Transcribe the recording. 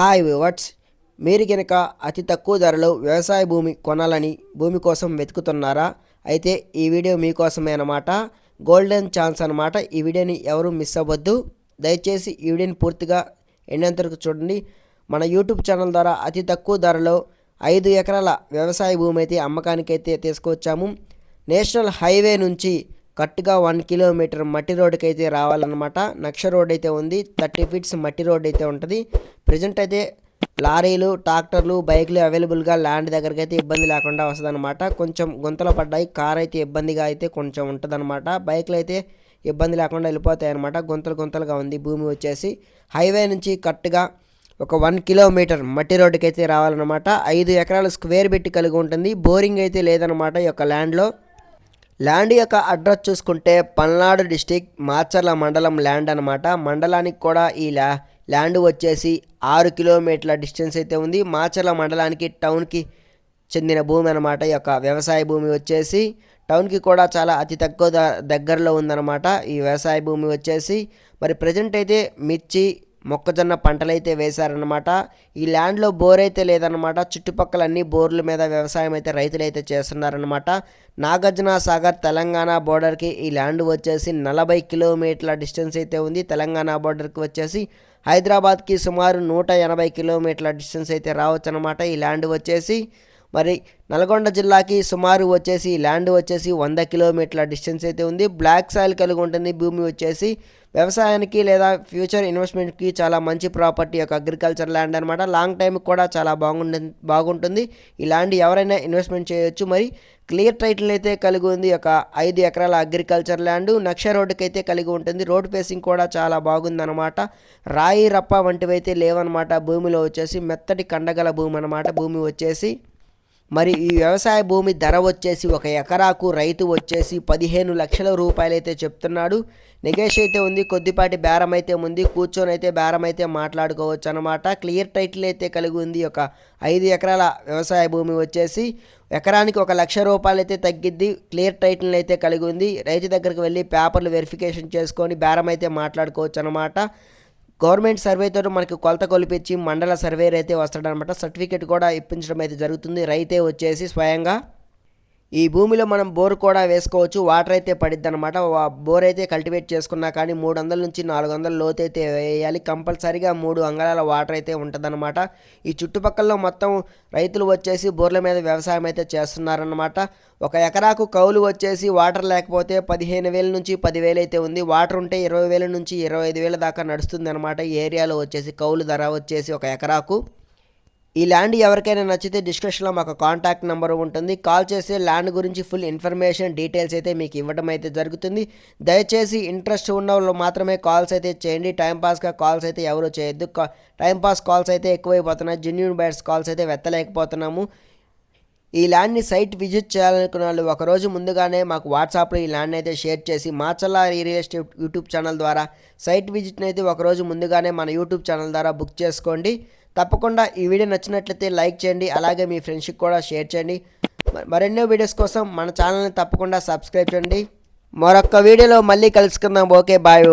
Hi viewers మీరు కనుక అతి తక్కువ ధరలో వ్యవసాయ భూమి కొనాలని భూమి కోసం వెతుకుతున్నారా? అయితే ఈ వీడియో మీకోసమే అనమాట గోల్డెన్ ఛాన్స్ అన్నమాట. ఈ వీడియోని ఎవరు మిస్ అవ్వద్దు. దయచేసి ఈ వీడియోని పూర్తిగా ఎండేంతరకు చూడండి. మన యూట్యూబ్ ఛానల్ ద్వారా అతి తక్కువ ధరలో ఐదు ఎకరాల వ్యవసాయ భూమి అయితే అమ్మకానికైతే తీసుకొచ్చాము నేషనల్ హైవే నుంచి కరెక్ట్గా వన్ కిలోమీటర్ మట్టి రోడ్డుకి అయితే రావాలన్నమాట. నక్ష రోడ్ అయితే ఉంది థర్టీ ఫీట్స్ మట్టి రోడ్ అయితే ఉంటుంది. ప్రజెంట్ అయితే లారీలు ట్రాక్టర్లు బైక్లు అవైలబుల్గా ల్యాండ్ దగ్గరికి అయితే ఇబ్బంది లేకుండా వస్తుందన్నమాట. కొంచెం గుంతలు పడ్డాయి కార్ అయితే ఇబ్బందిగా అయితే కొంచెం ఉంటుందన్నమాట. బైక్లు అయితే ఇబ్బంది లేకుండా వెళ్ళిపోతాయి అనమాట గుంతలు గుంతలుగా ఉంది భూమి వచ్చేసి. హైవే నుంచి కరెక్ట్గా ఒక వన్ కిలోమీటర్ మట్టి రోడ్డుకి అయితే రావాలన్నమాట. ఐదు ఎకరాల స్క్వేర్ బిట్ కలిగి ఉంటుంది. బోరింగ్ అయితే లేదనమాట ఈ యొక్క ల్యాండ్లో. ల్యాండ్ యొక్క అడ్రస్ చూసుకుంటే పల్నాడు డిస్టిక్ మాచర్ల మండలం ల్యాండ్ అనమాట మండలానికి కూడా ఈ ల్యా ల్యాండ్ వచ్చేసి ఆరు కిలోమీటర్ల డిస్టెన్స్ అయితే ఉంది. మాచర్ల మండలానికి టౌన్కి చెందిన భూమి అనమాట ఈ యొక్క వ్యవసాయ భూమి వచ్చేసి టౌన్కి కూడా చాలా అతి తక్కువ ద- దగ్గరలో ఉందన్నమాట. ఈ వ్యవసాయ భూమి వచ్చేసి మరి ప్రజెంట్ అయితే మిర్చి మొక్కజొన్న పంటలైతే వేశారనమాట ఈ ల్యాండ్లో బోర్ అయితే లేదనమాట చుట్టుపక్కల అన్ని బోర్ల మీద వ్యవసాయం అయితే రైతులు అయితే చేస్తున్నారనమాట నాగార్జున సాగర్ తెలంగాణ బోర్డర్కి ఈ ల్యాండ్ వచ్చేసి నలభై కిలోమీటర్ల డిస్టెన్స్ అయితే ఉంది. తెలంగాణ బోర్డర్కి వచ్చేసి హైదరాబాద్కి సుమారు నూట ఎనభై కిలోమీటర్ల డిస్టెన్స్ అయితే రావచ్చు అనమాట ఈ ల్యాండ్ వచ్చేసి మరి నల్గొండ జిల్లాకి సుమారు వచ్చేసి ల్యాండ్ వచ్చేసి వంద కిలోమీటర్ల డిస్టెన్స్ అయితే ఉంది. బ్లాక్ సాయిల్ కలిగి ఉంటుంది. భూమి వచ్చేసి వ్యవసాయానికి లేదా ఫ్యూచర్ ఇన్వెస్ట్మెంట్కి చాలా మంచి ప్రాపర్టీ యొక్క అగ్రికల్చర్ ల్యాండ్ అనమాట లాంగ్ టైంకి కూడా చాలా బాగుంటుంది బాగుంటుంది. ఈ ల్యాండ్ ఎవరైనా ఇన్వెస్ట్మెంట్ చేయొచ్చు. మరి క్లియర్ టైటిల్ అయితే కలిగి ఉంది. ఒక ఐదు ఎకరాల అగ్రికల్చర్ ల్యాండ్. నక్ష రోడ్డుకి అయితే కలిగి ఉంటుంది. రోడ్ ఫేసింగ్ కూడా చాలా బాగుందన్నమాట. రాయి రప్ప వంటివి అయితే లేవన్నమాట. భూమిలో వచ్చేసి మెత్తటి కండగల భూమి అనమాట భూమి వచ్చేసి మరి ఈ వ్యవసాయ భూమి ధర వచ్చేసి ఒక ఎకరాకు రైతు వచ్చేసి పదిహేను లక్షల రూపాయలు అయితే చెప్తున్నాడు. నెగేష్ అయితే ఉంది కొద్దిపాటి బేరం అయితే ఉంది కూర్చొని అయితే బేరం అయితే మాట్లాడుకోవచ్చు అనమాట క్లియర్ టైటిల్ అయితే కలిగి ఉంది ఒక ఐదు ఎకరాల వ్యవసాయ భూమి వచ్చేసి. ఎకరానికి ఒక లక్ష రూపాయలు అయితే తగ్గిద్ది క్లియర్ టైటిల్ అయితే కలిగి ఉంది. రైతు దగ్గరికి వెళ్ళి పేపర్లు వెరిఫికేషన్ చేసుకొని బేరం అయితే మాట్లాడుకోవచ్చు అనమాట గవర్నమెంట్ సర్వేతో మనకి కొలత కొలిపించి మండల సర్వేర్ అయితే వస్తాడనమాట. సర్టిఫికేట్ కూడా ఇప్పించడం అయితే జరుగుతుంది. రైతే వచ్చేసి స్వయంగా ఈ భూమిలో మనం బోర్ కూడా వేసుకోవచ్చు వాటర్ అయితే పడిద్ది అనమాట బోర్ అయితే కల్టివేట్ చేసుకున్నా కానీ మూడు వందల నుంచి నాలుగు వందల లోతు అయితే వేయాలి. కంపల్సరీగా మూడు అంగళాల వాటర్ అయితే ఉంటుందన్నమాట. ఈ చుట్టుపక్కల మొత్తం రైతులు వచ్చేసి బోర్ల మీద వ్యవసాయం అయితే చేస్తున్నారన్నమాట. ఒక ఎకరాకు కౌలు వచ్చేసి వాటర్ లేకపోతే పదిహేను వేల నుంచి పదివేలు అయితే ఉంది. వాటర్ ఉంటే ఇరవై వేల నుంచి ఇరవై ఐదు వేల దాకా నడుస్తుంది అనమాట ఈ ఏరియాలో వచ్చేసి కౌలు ధర వచ్చేసి ఒక ఎకరాకు. ఈ ల్యాండ్ ఎవరికైనా నచ్చితే డిస్క్రిప్షన్లో మాకు కాంటాక్ట్ నెంబర్ ఉంటుంది. కాల్ చేసి ల్యాండ్ గురించి ఫుల్ ఇన్ఫర్మేషన్ డీటెయిల్స్ అయితే మీకు ఇవ్వడం అయితే జరుగుతుంది. దయచేసి ఇంట్రెస్ట్ ఉన్న వాళ్ళు మాత్రమే కాల్స్ అయితే చేయండి. టైంపాస్గా కాల్స్ అయితే ఎవరు చేయొద్దు. కా- టైంపాస్ కాల్స్ అయితే ఎక్కువైపోతున్నాయి. జెన్యున్ బైట్స్ కాల్స్ అయితే వెత్తలేకపోతున్నాము. ఈ ల్యాండ్ని సైట్ విజిట్ చేయాలనుకున్న వాళ్ళు ఒకరోజు ముందుగానే మాకు వాట్సాప్లో ఈ ల్యాండ్ అయితే షేర్ చేసి మాచల్లా రియల్ ఎస్టేట్ యూట్యూబ్ ఛానల్ ద్వారా సైట్ విజిట్ని అయితే ఒకరోజు ముందుగానే మన యూట్యూబ్ ఛానల్ ద్వారా బుక్ చేసుకోండి. తప్పకుండా ఈ వీడియో నచ్చినట్లయితే లైక్ చేయండి అలాగే మీ ఫ్రెండ్స్కి కూడా షేర్ చేయండి. మరెన్నో వీడియోస్ కోసం మన ఛానల్ని తప్పకుండా సబ్స్క్రైబ్ చేయండి. మరొక వీడియోలో మళ్ళీ కలుసుకుందాం. Okay bye